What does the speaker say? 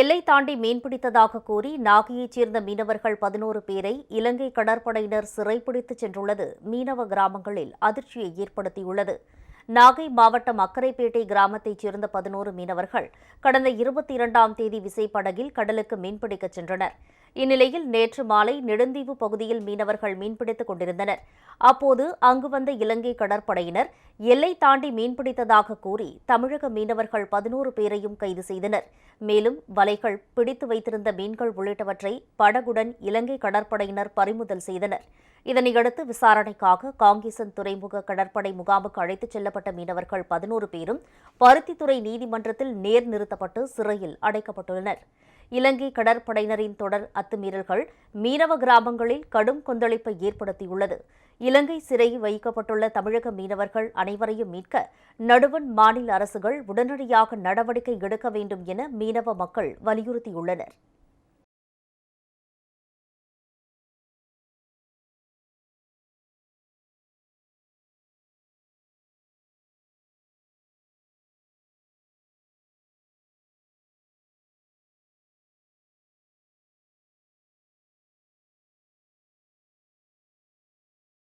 எல்லை தாண்டி மீன்பிடித்ததாக கூறி நாகையைச் சேர்ந்த மீனவர்கள் பதினோரு பேரை இலங்கை கடற்படையினர் சிறைப்பிடித்துச் சென்றுள்ளது. மீனவ கிராமங்களில் அதிர்ச்சியை ஏற்படுத்தியுள்ளது. நாகை மாவட்டம் அக்கரைப்பேட்டை கிராமத்தைச் சேர்ந்த பதினோரு மீனவர்கள் கடந்த இருபத்தி இரண்டாம் தேதி விசைப்படகில் கடலுக்கு மீன்பிடிக்கச் சென்றனர். இந்நிலையில் நேற்று மாலை நெடுந்தீவு பகுதியில் மீனவர்கள் மீன்பிடித்துக் கொண்டிருந்தனர். அப்போது அங்கு வந்த இலங்கை கடற்படையினர் எல்லை தாண்டி மீன்பிடித்ததாக கூறி தமிழக மீனவர்கள் பதினோரு பேரையும் கைது செய்தனர். மேலும் வலைகள் பிடித்து வைத்திருந்த மீன்கள் உள்ளிட்டவற்றை படகுடன் இலங்கை கடற்படையினர் பறிமுதல் செய்தனர். இதனையடுத்து விசாரணைக்காக காங்கேசன் துறைமுக கடற்படை முகாமுக்கு அழைத்துச் செல்லப்பட்ட மீனவர்கள் பதினோரு பேரும் பருத்தித்துறை நீதிமன்றத்தில் நேர் நிறுத்தப்பட்டு சிறையில் அடைக்கப்பட்டுள்ளனர். இலங்கை கடற்படையினரின் தொடர் அத்துமீறல்கள் மீனவ கிராமங்களில் கடும் கொந்தளிப்பை ஏற்படுத்தியுள்ளது. இலங்கை சிறையில் வைக்கப்பட்டுள்ள தமிழக மீனவர்கள் அனைவரையும் மீட்க நடுவண் மாநில அரசுகள் உடனடியாக நடவடிக்கை எடுக்க வேண்டும் என மீனவ மக்கள் வலியுறுத்தியுள்ளனர்.